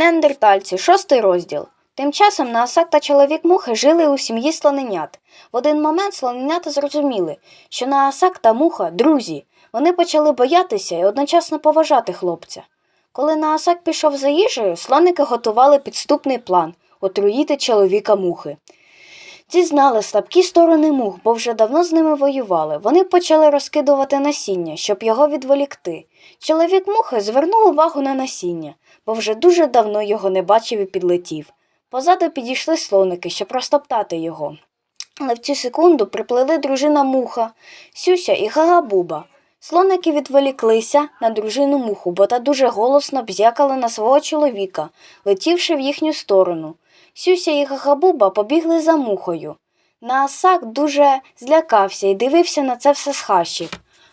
Неандертальці, шостий розділ. Тим часом Наасак та чоловік мухи жили у сім'ї слоненят. В один момент слоненята зрозуміли, що Наасак та муха друзі. Вони почали боятися і одночасно поважати хлопця. Коли Наасак пішов за їжею, слоники готували підступний план отруїти чоловіка мухи. Ці знали слабкі сторони мух, бо вже давно з ними воювали. Вони почали розкидувати насіння, щоб його відволікти. Чоловік мухи звернув увагу на насіння, бо вже дуже давно його не бачив і підлетів. Позаду підійшли слоники, щоб розтоптати його. Але в цю секунду приплили дружина муха, Сюся і Гагабуба. Слоники відволіклися на дружину муху, бо та дуже голосно бзякала на свого чоловіка, летівши в їхню сторону. Сюся і Гагабуба побігли за мухою. Наасак дуже злякався і дивився на це все з хащів.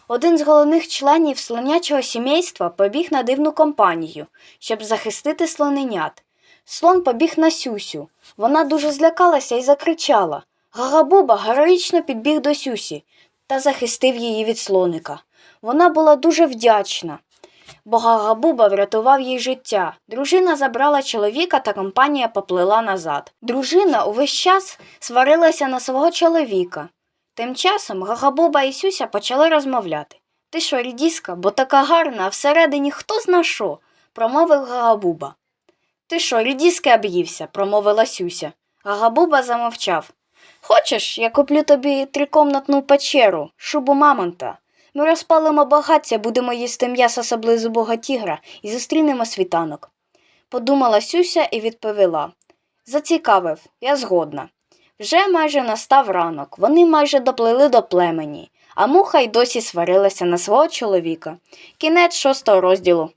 Один з головних членів слонячого сімейства побіг на дивну компанію, щоб захистити слоненят. Слон побіг на Сюсю. Вона дуже злякалася і закричала. Гагабуба героїчно підбіг до Сюсі та захистив її від слоника. Вона була дуже вдячна, бо Гагабуба врятував їй життя. Дружина забрала чоловіка та компанія поплила назад. Дружина увесь час сварилася на свого чоловіка. Тим часом Гагабуба і Сюся почали розмовляти. Ти що, рідіска, бо така гарна, а всередині хто зна що, промовив Гагабуба. Ти що, рідіски об'ївся, промовила Сюся. Гагабуба замовчав. Хочеш, я куплю тобі трикомнатну печеру, шубу мамонта. Ми розпалимо багаття, будемо їсти м'ясо саблезубого тігра і зустрінемо світанок. Подумала Сюся і відповіла Зацікавив, я згодна. Вже майже настав ранок, вони майже доплили до племені, а муха й досі сварилася на свого чоловіка. Кінець шостого розділу.